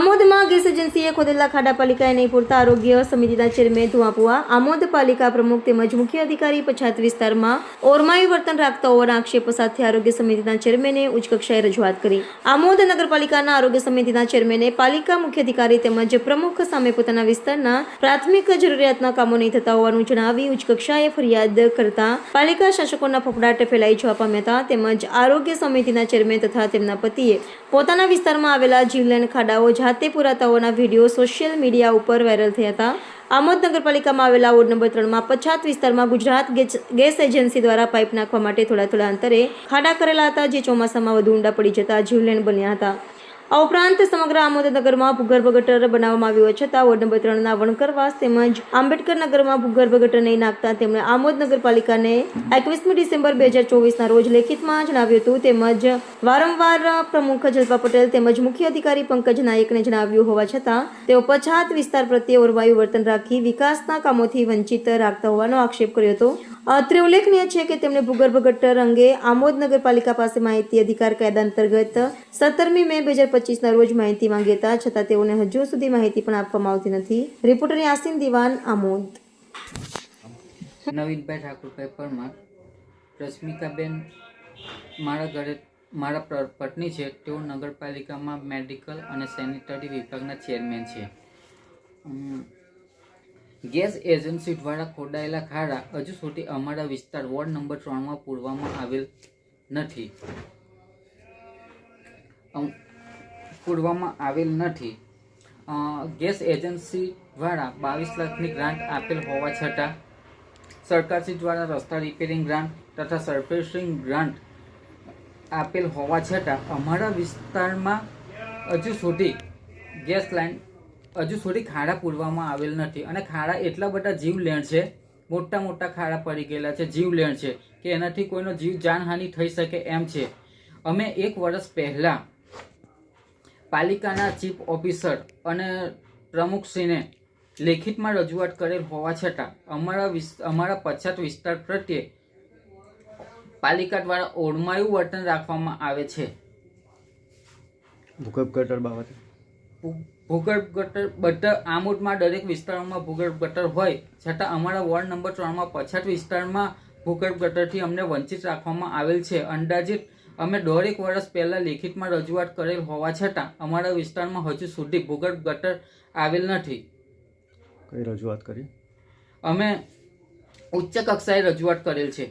આમોદમાં gas એજન્સીએ ખોદેલા ખાડા પાલિકાએ નહીં પૂરતા આરોગ્ય સમિતિના ચેરમેન ધુઆપુઆ આમોદ પાલિકા પ્રમુખ તેમજ મુખ્ય અધિકારી પછાત વિસ્તારમાં ઓરમાયું વર્તન રાખતા હોવાના આક્ષેપો સાથે આરોગ્ય સમિતિના ચેરમેને ઉચ્ચ કક્ષાએ રજૂઆત કરી. આમોદ નગરપાલિકાના આરોગ્ય સમિતિના ચેરમેને, પાલિકા મુખ્ય અધિકારી તેમજ પ્રમુખ સામે પોતાના વિસ્તારના પ્રાથમિક જરૂરિયાતના કામો નહીં થતા હોવાનું જણાવી ઉચ્ચ કક્ષાએ ફરિયાદ કરતા પાલિકા શાસકોના ફફડાટ ફેલાઈ જવા પામ્યા હતા તેમજ આરોગ્ય સમિતિના ચેરમેન તથા તેમના પતિએ પોતાના વિસ્તારમાં આવેલા જીવલેણ ખાડાઓ જાતે પુરાતા પુરાતાઓના વીડિયો સોશિયલ મીડિયા ઉપર વાયરલ થયા હતા. આમોદ નગરપાલિકામાં આવેલા વોર્ડ નંબર ત્રણમાં પછાત વિસ્તારમાં ગુજરાત ગેસ એજન્સી દ્વારા પાઇપ નાખવા માટે થોડા થોડા અંતરે ખાડા કરેલા હતા, જે ચોમાસામાં વધુ ઊંડા પડી જતા જીવલેણ બન્યા હતા. આ ઉપરાંત સમગ્ર આમોદનગરમાં ભૂગર્ભ ગટર બનાવવામાં આવ્યો છતાં વોર્ડ નંબર ત્રણના વણકરવાસ તેમજ આંબેડકર ભૂગર્ભ ગટર નહીં નાખતા તેમણે આમોદ નગરપાલિકાને એકવીસમી ડિસેમ્બર બે હજાર ચોવીસના રોજ લેખિતમાં જણાવ્યું હતું. તેમજ વારંવાર પ્રમુખ જલ્પા પટેલ તેમજ મુખ્ય અધિકારી પંકજ નાયકને જણાવ્યું હોવા છતાં તેઓ પછાત વિસ્તાર પ્રત્યે ઓરવાયું વર્તન રાખી વિકાસના કામોથી વંચિત રાખતા હોવાનો આક્ષેપ કર્યો હતો. અત્રે ઉલ્લેખનીય છે કે તેમણે ભૂગર્ભ ગટર અંગે આમોદ નગરપાલિકા પાસે માહિતી અધિકાર કાયદા અંતર્ગત સત્તરમી મે બે હજાર પચીસના રોજ માહિતી માંગી હતા છતાં તેઓને હજુ સુધી માહિતી પણ આપવામાં આવતી નથી. રિપોર્ટર યાસીન દિવાન આમોદ. નવીનભાઈ ઠાકુરભાઈ પરમાર, રશ્મિકાબેન, મારા ઘરે, મારા પત્ની છે, તેઓ નગરપાલિકામાં મેડિકલ અને સેનિટરી વિભાગના ચેરમેન છે. ગેસ એજન્સી દ્વારા ખોડાયેલા ખાડા હજુ સુધી અમારા વિસ્તાર વોર્ડ નંબર ત્રણમાં પૂરવામાં આવેલ નથી. પૂરવામાં આવેલ નથી. ગેસ એજન્સી દ્વારા બાવીસ લાખની ગ્રાન્ટ આપેલ હોવા છતાં, સરકારશ્રી દ્વારા રસ્તા રિપેરિંગ ગ્રાન્ટ તથા સરફેસિંગ ગ્રાન્ટ આપેલ હોવા છતાં, અમારા વિસ્તારમાં હજુ સુધી ગેસ લાઇન, હજુ સુધી ખાડા પૂરવામાં આવેલ નથી. અને ખાડા એટલા બધા જીવલેણ છે, મોટા મોટા ખાડા પડી ગયેલા છે, જીવલેણ છે, કે એનાથી કોઈનો જીવ જાનહાનિ થઈ શકે એમ છે. અમે એક વર્ષ પહેલાં પાલિકાના ચીફ ઓફિસર અને પ્રમુખશ્રીને લેખિતમાં રજૂઆત કરેલ હોવા છતાં અમારા અમારા પછાત વિસ્તાર પ્રત્યે પાલિકા દ્વારા ઓળમાયું વર્તન રાખવામાં આવે છે. ભૂગર્ભ ગટર બાબતે. ભૂગર્ભ ગટર બધા આમોદમાં દરેક વિસ્તારોમાં ભૂગર્ભ ગટર હોય છતાં અમારા વોર્ડ નંબર ત્રણમાં પછાત વિસ્તારમાં ભૂગર્ભ ગટરથી અમને વંચિત રાખવામાં આવેલ છે. અંદાજિત અમે દોઢેક વર્ષ પહેલાં લેખિતમાં રજૂઆત કરેલ હોવા છતાં અમારા વિસ્તારમાં હજુ સુધી ભૂગર્ભ ગટર આવેલ નથી. કઈ રજૂઆત કરી? અમે ઉચ્ચ કક્ષાએ રજૂઆત કરેલ છે.